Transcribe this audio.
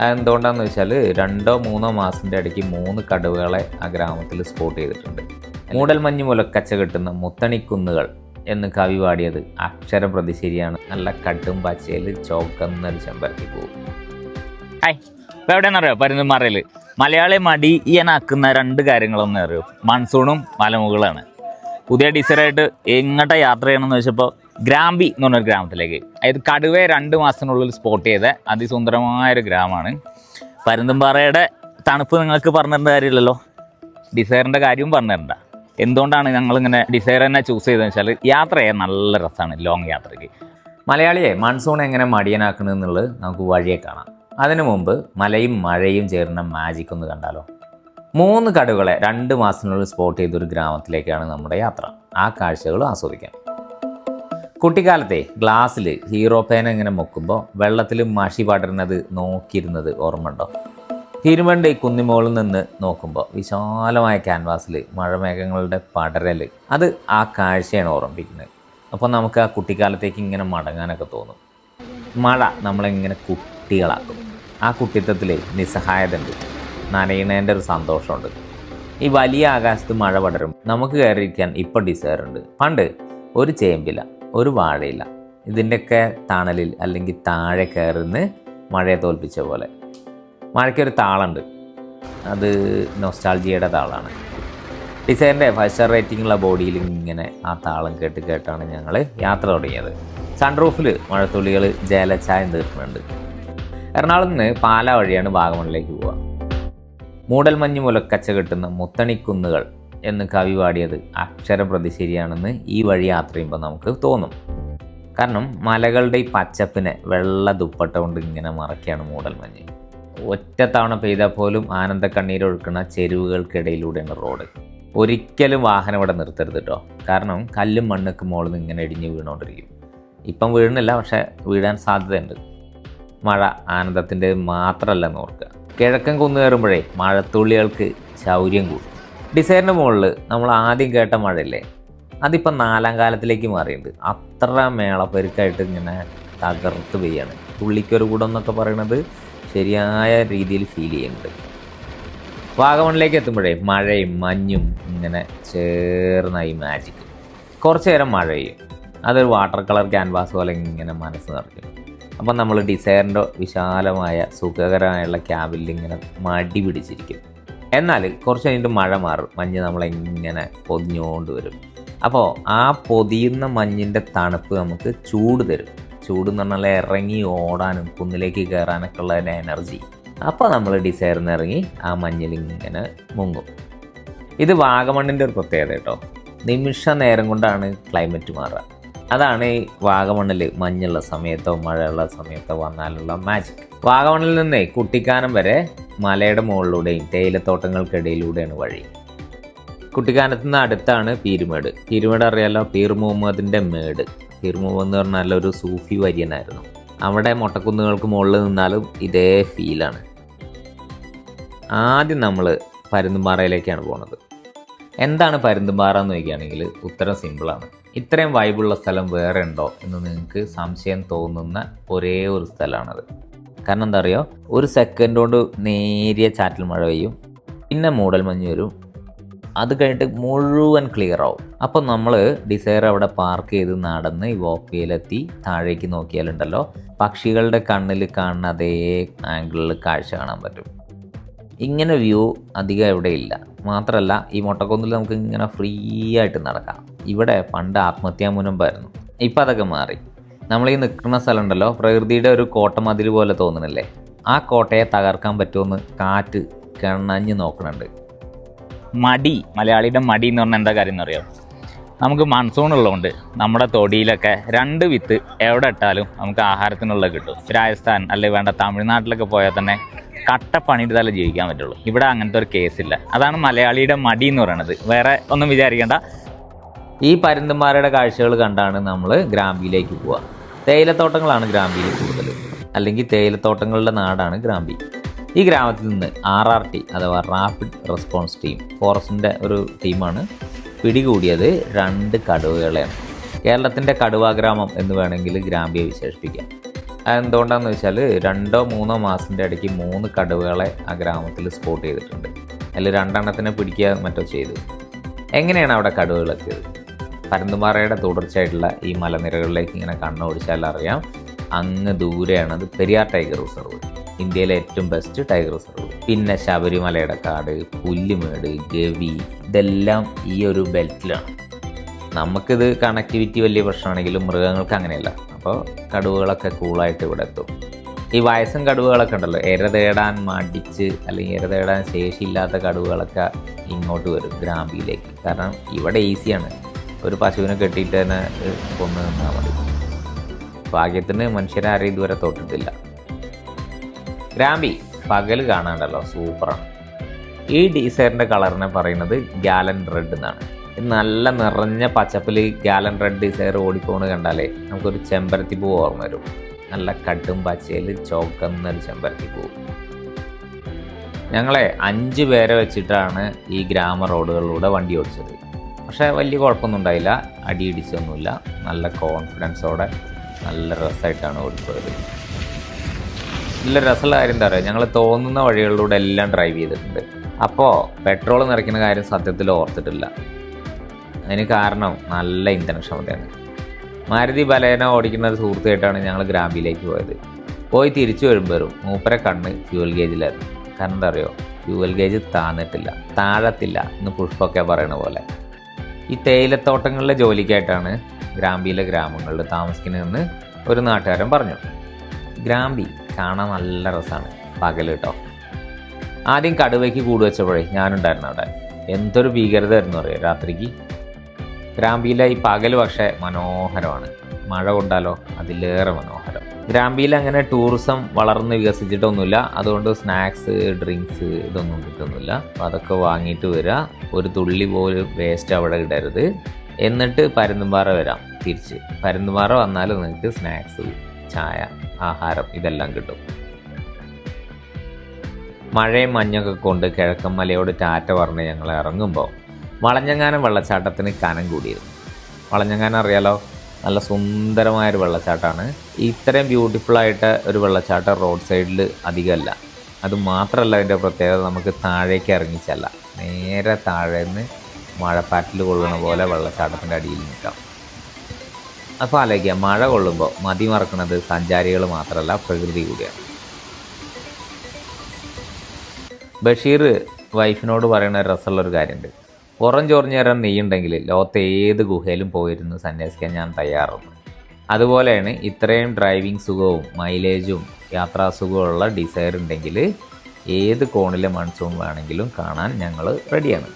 അതെന്തുകൊണ്ടാന്ന് വെച്ചാൽ രണ്ടോ മൂന്നോ മാസത്തിന്റെ ഇടയ്ക്ക് മൂന്ന് കടുവകളെ ആ ഗ്രാമത്തിൽ സ്പോട്ട് ചെയ്തിട്ടുണ്ട്. മൂടൽമഞ്ഞ് മുലക്കച്ച കിട്ടുന്ന മുത്തണിക്കുന്നുകൾ എന്ന് കവി പാടിയത് അക്ഷരം പ്രതി ശരിയാണ് നല്ല കട്ടും പച്ചയിൽ ചോക്കെന്നൊരു ചെമ്പരത്തി പോകും ഹായ് ഇപ്പം എവിടെയാണെന്നറിയോ പരുന്തുമാറയിൽ മലയാളി മടി ഇയനാക്കുന്ന രണ്ട് കാര്യങ്ങളൊന്നും അറിയോ? മൺസൂണും മലമുകളാണ്. പുതിയ ഡിസൈറായിട്ട് എങ്ങോട്ടാണ് യാത്ര ചെയ്യണമെന്ന് വെച്ചപ്പോൾ ഗ്രാമ്പി എന്ന് പറഞ്ഞൊരു ഗ്രാമത്തിലേക്ക്. അതായത് കടുവയെ രണ്ട് മാസത്തിനുള്ളിൽ സ്പോട്ട് ചെയ്ത അതിസുന്ദരമായൊരു ഗ്രാമമാണ്. പരുന്തുംപാറയുടെ തണുപ്പ് നിങ്ങൾക്ക് പറഞ്ഞു തരേണ്ട കാര്യമില്ലല്ലോ? ഡിസൈറിന്റെ കാര്യവും പറഞ്ഞു തരണ്ട എന്തുകൊണ്ടാണ് ഞങ്ങളിങ്ങനെ ഡിസൈർ തന്നെ ചൂസ് ചെയ്തതെന്ന് വെച്ചാൽ യാത്ര ചെയ്യാൻ നല്ല രസമാണ് ലോങ് യാത്രയ്ക്ക്. മലയാളിയെ മൺസൂൺ എങ്ങനെ മടിയനാക്കണമെന്നുള്ളത് നമുക്ക് വഴിയെ കാണാം. അതിനു മുമ്പ് മലയും മഴയും ചേർന്ന മാജിക് ഒന്ന് കണ്ടാലോ? മൂന്ന് കടുകളെ രണ്ട് മാസത്തിനുള്ളിൽ സ്പോട്ട് ചെയ്തൊരു ഗ്രാമത്തിലേക്കാണ് നമ്മുടെ യാത്ര. ആ കാഴ്ചകളും ആസ്വദിക്കാം. കുട്ടിക്കാലത്തെ ഗ്ലാസ്സിൽ ഹീറോ പേന ഇങ്ങനെ മുക്കുമ്പോൾ വെള്ളത്തിൽ മഷി പടരുന്നത് നോക്കിയിരുന്നത് ഓർമ്മയുണ്ടോ? തിരുവണ്ടി കുന്നിമോളിൽ നിന്ന് നോക്കുമ്പോൾ വിശാലമായ ക്യാൻവാസിൽ മഴമേഘങ്ങളുടെ പടരൽ അത് ആ കാഴ്ചയാണ് ഓർമ്മിപ്പിക്കുന്നത്. അപ്പോൾ നമുക്ക് ആ കുട്ടിക്കാലത്തേക്ക് ഇങ്ങനെ മടങ്ങാനൊക്കെ തോന്നും. മഴ നമ്മളിങ്ങനെ കുട്ടികളാക്കും. ആ കുട്ടിത്തത്തിൽ നിസ്സഹായത ഉണ്ട് നനയണേന്റെ ഒരു സന്തോഷമുണ്ട്. ഈ വലിയ ആകാശത്ത് മഴ പടരും. നമുക്ക് കയറിയിരിക്കാൻ ഇപ്പോൾ ഡിസയർ ഉണ്ട്. പണ്ട് ഒരു ചേമ്പില ഒരു വാഴയില്ല ഇതിന്റെയൊക്കെ തണലിൽ അല്ലെങ്കിൽ താഴെ കയറുന്ന മഴയെ തോൽപ്പിച്ച പോലെ. മഴയ്ക്കൊരു താളുണ്ട്. അത് നൊസ്റ്റാൾജിയുടെ താളാണ്. ഡിസൈറിന്റെ ഫൈവ് സ്റ്റാർ റേറ്റിംഗുള്ള ബോഡിയിൽ ഇങ്ങനെ ആ താളം കേട്ട് കേട്ടാണ് ഞങ്ങൾ യാത്ര തുടങ്ങിയത്. സൺറൂഫിൽ മഴത്തുള്ളികൾ ജലച്ചായം തീർക്കുന്നുണ്ട് എറണാകുളത്ത് നിന്ന് പാല വഴിയാണ് വാഗമണിലേക്ക് പോവുക. മൂടൽമഞ്ഞ് മുലക്കച്ച കെട്ടുന്ന മുത്തണിക്കുന്നുകൾ എന്ന് കവി പാടിയത് അക്ഷരപ്രതി ശരിയാണെന്ന് ഈ വഴി യാത്ര ചെയ്യുമ്പോൾ നമുക്ക് തോന്നും. കാരണം മലകളുടെ ഈ പച്ചപ്പിനെ വെള്ള ദുപ്പട്ട കൊണ്ട് ഇങ്ങനെ മറയ്ക്കാണ് മൂടൽമഞ്ഞ് ഒറ്റ തവണ പെയ്താൽ പോലും ആനന്ദ കണ്ണീരൊഴുക്കുന്ന ചെരുവുകൾക്കിടയിലൂടെയാണ് റോഡ്. ഒരിക്കലും വാഹനം ഇവിടെ നിർത്തരുത് കേട്ടോ കാരണം കല്ലും മണ്ണൊക്കെ മുകളിൽ നിന്ന് ഇങ്ങനെ ഇടിഞ്ഞ് വീണുകൊണ്ടിരിക്കും ഇപ്പം വീഴുന്നില്ല പക്ഷേ വീഴാൻ സാധ്യതയുണ്ട്. മഴ ആനന്ദത്തിന്റെ മാത്രമല്ല ഓർക്കുക. കിഴക്കൻ കുന്നു കയറുമ്പോഴേ മഴത്തുള്ളികൾക്ക് ശൗര്യം കൂടും. ഡിസൈറിന്റെ മുകളിൽ നമ്മൾ ആദ്യം കേട്ട മഴയില്ലേ? അതിപ്പം നാലാം കാലത്തിലേക്ക് മാറിയിട്ടുണ്ട്. അത്ര മേളപ്പെരുക്കായിട്ട് ഇങ്ങനെ തകർത്ത് പെയ്യാണ്. തുള്ളിക്കൊരു കൂടം എന്നൊക്കെ പറയണത് ശരിയായ രീതിയിൽ ഫീൽ ചെയ്യുന്നുണ്ട്. വാഗമണിലേക്ക് എത്തുമ്പോഴേ മഴയും മഞ്ഞും ഇങ്ങനെ ചേർന്നായി മാജിക് കുറച്ച് നേരം മഴ അതൊരു വാട്ടർ കളർ ക്യാൻവാസ് പോലെ ഇങ്ങനെ മനസ്സ് നിറയ്ക്കും. അപ്പം നമ്മൾ ഡിസൈറിന്റെ വിശാലമായ സുഖകരമായുള്ള ക്യാബിൽ ഇങ്ങനെ മടി പിടിച്ചിരിക്കും. എന്നാൽ കുറച്ച് കഴിഞ്ഞിട്ട് മഴ മാറും. മഞ്ഞ് നമ്മളെ ഇങ്ങനെ പൊതിഞ്ഞുകൊണ്ട് വരും. അപ്പോൾ ആ പൊതിയുന്ന മഞ്ഞിന്റെ തണുപ്പ് നമുക്ക് ചൂട് തരും. ചൂട് എന്ന് പറഞ്ഞാൽ ഇറങ്ങി ഓടാനും കുന്നിലേക്ക് കയറാനൊക്കെ ഉള്ള എനർജി. അപ്പോൾ നമ്മൾ ഡിസൈറിന്ന് ഇറങ്ങി ആ മഞ്ഞിൽ ഇങ്ങനെ മുങ്ങും. ഇത് വാഗമണ്ണിന്റെ ഒരു പ്രത്യേകത കേട്ടോ. നിമിഷ നേരം കൊണ്ടാണ് ക്ലൈമറ്റ് മാറുക. അതാണ് ഈ വാഗമണ്ണിൽ മഞ്ഞുള്ള സമയത്തോ മഴയുള്ള സമയത്തോ വന്നാലുള്ള മാജിക് വാഗമണ്ണിൽ നിന്ന് കുട്ടിക്കാനം വരെ മലയുടെ മുകളിലൂടെയും തേയിലത്തോട്ടങ്ങൾക്കിടയിലൂടെയാണ് വഴി. കുട്ടിക്കാനത്ത് നിന്ന് അടുത്താണ് പീരുമേട്. പീരുമേട് അറിയാലോ? പീർ മുഹമ്മദിന്റെ മേട്. പീർ മുഹമ്മദ് എന്ന് പറഞ്ഞാൽ ഒരു സൂഫി വര്യനായിരുന്നു. അവിടെ മൊട്ടക്കുന്നുകൾക്ക് മുകളിൽ നിന്നാലും ഇതേ ഫീലാണ് ആദ്യം നമ്മൾ പരുന്തുംപാറയിലേക്കാണ് പോണത്. എന്താണ് പരുന്തുംപാറ എന്ന് ചോദിക്കുകയാണെങ്കിൽ ഉത്തരം സിമ്പിളാണ് ഇത്രയും വൈബുള്ള സ്ഥലം വേറെ ഉണ്ടോ എന്ന് നിങ്ങൾക്ക് സംശയം തോന്നുന്ന ഒരേ ഒരു സ്ഥലമാണത്. കാരണം എന്താ അറിയോ? ഒരു സെക്കൻഡ് കൊണ്ട് നേരിയ ചാറ്റൽ മഴ പെയ്യും പിന്നെ മൂടൽ മഞ്ഞ് വരും. അത് കഴിഞ്ഞിട്ട് മുഴുവൻ ക്ലിയർ ആവും. അപ്പം നമ്മൾ ഡിസൈർ അവിടെ പാർക്ക് ചെയ്ത് നടന്ന് ഈ വോക്കിയിലെത്തി താഴേക്ക് നോക്കിയാലുണ്ടല്ലോ പക്ഷികളുടെ കണ്ണിൽ കാണുന്ന അതേ ആംഗിളിൽ കാഴ്ച കാണാൻ പറ്റും. ഇങ്ങനെ വ്യൂ അധികം ഇവിടെ ഇല്ല. മാത്രമല്ല ഈ മൊട്ടക്കൊന്നിൽ നമുക്ക് ഇങ്ങനെ ഫ്രീ ആയിട്ട് നടക്കാം. ഇവിടെ പണ്ട് ആത്മഹത്യാ മുനമ്പായിരുന്നു. ഇപ്പം അതൊക്കെ മാറി. നമ്മൾ ഈ നിൽക്കുന്ന സ്ഥലം ഉണ്ടല്ലോ പ്രകൃതിയുടെ ഒരു കോട്ടമതിൽ പോലെ തോന്നണില്ലേ? ആ കോട്ടയെ തകർക്കാൻ പറ്റുമെന്ന് കാറ്റ് കിണഞ്ഞ് നോക്കണുണ്ട്. മടി മലയാളിയുടെ മടി എന്ന് പറഞ്ഞാൽ എന്താ കാര്യം എന്നറിയോ നമുക്ക് മൺസൂൺ ഉള്ളതുകൊണ്ട് നമ്മുടെ തൊടിയിലൊക്കെ രണ്ട് വിത്ത് എവിടെ ഇട്ടാലും നമുക്ക് ആഹാരത്തിനുള്ള കിട്ടും. രാജസ്ഥാൻ അല്ലെങ്കിൽ വേണ്ട തമിഴ്നാട്ടിലൊക്കെ പോയാൽ തന്നെ കട്ട പണിയെടുത്താലേ ജീവിക്കാൻ പറ്റുള്ളൂ. ഇവിടെ അങ്ങനത്തെ ഒരു കേസില്ല അതാണ് മലയാളിയുടെ മടി എന്ന് പറയുന്നത് വേറെ ഒന്നും വിചാരിക്കേണ്ട. ഈ പരുന്തുംപാറയുടെ കാഴ്ചകൾ കണ്ടാണ് നമ്മൾ ഗ്രാമ്പിയിലേക്ക് പോവുക. തേയിലത്തോട്ടങ്ങളാണ് ഗ്രാമ്പിയിൽ കൂടുതൽ അല്ലെങ്കിൽ തേയിലത്തോട്ടങ്ങളുടെ നാടാണ് ഗ്രാമ്പി. ഈ ഗ്രാമത്തിൽ നിന്ന് ആർ ആർ ടി അഥവാ റാപ്പിഡ് റെസ്പോൺസ് ടീം ഫോറസ്റ്റിന്റെ ഒരു ടീമാണ് പിടികൂടിയത് രണ്ട് കടുവകളെയാണ്. കേരളത്തിന്റെ കടുവ ഗ്രാമം എന്ന് വേണമെങ്കിൽ ഗ്രാമ്പിയെ വിശേഷിപ്പിക്കാം. അതെന്തുകൊണ്ടാന്ന് വെച്ചാൽ രണ്ടോ മൂന്നോ മാസത്തിന്റെ ഇടയ്ക്ക് മൂന്ന് കടുവകളെ ആ ഗ്രാമത്തിൽ സ്പോട്ട് ചെയ്തിട്ടുണ്ട്. അതിൽ രണ്ടെണ്ണത്തിനെ പിടിക്കുക മറ്റോ ചെയ്തു. എങ്ങനെയാണ് അവിടെ കടുവകൾ പരന്തുമാറയുടെ തുടർച്ചയായിട്ടുള്ള ഈ മലനിരകളിലേക്ക് ഇങ്ങനെ കണ്ണോടിച്ചാൽ അറിയാം. അങ്ങ് ദൂരെയാണത് പെരിയാർ ടൈഗർ റിസർവ്. ഇന്ത്യയിലെ ഏറ്റവും ബെസ്റ്റ് ടൈഗർ റിസർവ് പിന്നെ ശബരിമലയുടെ കാട് പുല്ലുമേട് ഗവി ഇതെല്ലാം ഈ ഒരു ബെൽറ്റിലാണ് നമുക്കിത് കണക്ടിവിറ്റി വലിയ പ്രശ്നമാണെങ്കിലും മൃഗങ്ങൾക്ക് അങ്ങനെയല്ല. അപ്പോൾ കടുവകളൊക്കെ കൂളായിട്ട് ഇവിടെ എത്തും. ഈ വയസ്സും കടുവകളൊക്കെ ഉണ്ടല്ലോ. ഇര തേടാൻ മടിച്ച് അല്ലെങ്കിൽ ഇര തേടാൻ ശേഷിയില്ലാത്ത കടുവകളൊക്കെ ഇങ്ങോട്ട് വരും ഗ്രാമ്പിയിലേക്ക് കാരണം ഇവിടെ ഈസിയാണ് ഒരു പശുവിനെ കെട്ടിയിട്ട് തന്നെ കൊന്നു നിന്നാൽ മതി. ഭാഗ്യത്തിന് മനുഷ്യരാരും ഇതുവരെ തൊട്ടിട്ടില്ല. ഗ്രാമ്പി പകൽ കാണാണ്ടല്ലോ സൂപ്പറാണ് ഈ ഡീസറിന്റെ കളറിനെ പറയുന്നത് ഗാലൻ റെഡ് എന്നാണ്. നല്ല നിറഞ്ഞ പച്ചപ്പിൽ ഗാലൻ റെഡ് ഡിസൈർ ഓടിപ്പോണ് കണ്ടാലേ നമുക്കൊരു ചെമ്പരത്തി പൂ ഓർമ്മ വരും. നല്ല കട്ടും പച്ചയിൽ ചോക്കുന്നൊരു ചെമ്പരത്തി പൂ ഞങ്ങളെ അഞ്ച് പേരെ വെച്ചിട്ടാണ് ഈ ഗ്രാമ റോഡുകളിലൂടെ വണ്ടി ഓടിച്ചത്. പക്ഷേ വലിയ കുഴപ്പമൊന്നും ഉണ്ടായില്ല. അടിയിടിച്ചൊന്നുമില്ല നല്ല കോൺഫിഡൻസോടെ നല്ല രസമായിട്ടാണ് ഓടിപ്പോയത്. നല്ല രസമുള്ള കാര്യം എന്താ പറയുക ഞങ്ങൾ തോന്നുന്ന വഴികളിലൂടെ എല്ലാം ഡ്രൈവ് ചെയ്തിട്ടുണ്ട്. അപ്പോൾ പെട്രോൾ നിറയ്ക്കുന്ന കാര്യം സത്യത്തിൽ ഓർത്തിട്ടില്ല. അതിന് കാരണം നല്ല ഇന്ധനക്ഷമതയാണ് മാരുതി ബലേന ഓടിക്കുന്ന ഒരു സുഹൃത്തായിട്ടാണ് ഞങ്ങൾ ഗ്രാമ്പിലേക്ക് പോയത്. പോയി തിരിച്ചു വരുമ്പോഴും മൂപ്പരെ കണ്ണ് ഫ്യൂവൽ ഗേജിലായിരുന്നു കാരണം എന്താ അറിയോ? ഫ്യൂവൽ ഗേജ് താന്നിട്ടില്ല താഴത്തില്ല എന്ന് പുഷ്പമൊക്കെ പറയണ പോലെ. ഈ തേയിലത്തോട്ടങ്ങളിലെ ജോലിക്കായിട്ടാണ് ഗ്രാമ്പിയിലെ ഗ്രാമങ്ങളിൽ താമസിക്കുന്നതെന്ന് ഒരു നാട്ടുകാരൻ പറഞ്ഞു. ഗ്രാമ്പി കാണാൻ നല്ല രസമാണ് പകൽ കേട്ടോ ആദ്യം കടുവയ്ക്ക് കൂട് വെച്ചപ്പോഴേ ഞാനുണ്ടായിരുന്നു അവിടെ. എന്തൊരു ഭീകരതയായിരുന്നു അറിയാം രാത്രിക്ക്? ഗ്രാമ്പിയിലെ ഈ പകൽ പക്ഷേ മനോഹരമാണ്. മഴ കൊണ്ടാലോ അതിലേറെ മനോഹരം. ഗ്രാമ്പിയിൽ അങ്ങനെ ടൂറിസം വളർന്ന് വികസിച്ചിട്ടൊന്നുമില്ല. അതുകൊണ്ട് സ്നാക്സ് ഡ്രിങ്ക്സ് ഇതൊന്നും കിട്ടുന്നില്ല. അപ്പോൾ അതൊക്കെ വാങ്ങിയിട്ട് വരിക ഒരു തുള്ളി പോലും വേസ്റ്റ് അവിടെ ഇടരുത്. എന്നിട്ട് പരുന്തുംപാറ വരാം തിരിച്ച്. പരുന്തുംപാറ വന്നാൽ നിങ്ങൾക്ക് സ്നാക്സ് ചായ ആഹാരം ഇതെല്ലാം കിട്ടും. മഴയും മഞ്ഞൊക്കെ കൊണ്ട് കിഴക്കൻ മലയോട് ടാറ്റ പറഞ്ഞ് ഞങ്ങൾ ഇറങ്ങുമ്പോൾ വളഞ്ഞങ്ങാനം വെള്ളച്ചാട്ടത്തിന് കനം കൂടിയിരുന്നു. വളഞ്ഞങ്ങാനം അറിയാലോ? നല്ല സുന്ദരമായൊരു വെള്ളച്ചാട്ടമാണ് ഇത്രയും ബ്യൂട്ടിഫുൾ ആയിട്ട് ഒരു വെള്ളച്ചാട്ടം റോഡ് സൈഡിൽ അധികമല്ല. അത് മാത്രമല്ല അതിന്റെ പ്രത്യേകത നമുക്ക് താഴേക്ക് ഇറങ്ങിച്ചല്ല നേരെ താഴേന്ന് മഴപ്പാറ്റിൽ കൊള്ളുന്ന പോലെ വെള്ളച്ചാട്ടത്തിന്റെ അടിയിൽ നിൽക്കാം. അപ്പോൾ ആലോചിക്കുക മഴ കൊള്ളുമ്പോൾ മതി മറക്കുന്നത് സഞ്ചാരികൾ മാത്രമല്ല പ്രകൃതി കൂടിയാണ്. ബഷീർ വൈഫിനോട് പറയുന്ന ഒരു രസമുള്ളൊരു കാര്യമുണ്ട്. പുറം ചോറിഞ്ഞ് തരാൻ നെയ്യുണ്ടെങ്കിൽ ലോകത്തെ ഏത് ഗുഹയിലും പോയിരുന്ന് സന്യാസിക്കാൻ ഞാൻ തയ്യാറുണ്ട് അതുപോലെയാണ് ഇത്രയും ഡ്രൈവിംഗ് സുഖവും മൈലേജും യാത്രാസുഖവും സുഖമുള്ള ഡിസയർ ഉണ്ടെങ്കിൽ ഏത് കോണിലെ മൺസൂൺ വേണമെങ്കിലും കാണാൻ ഞങ്ങൾ റെഡിയാണ്.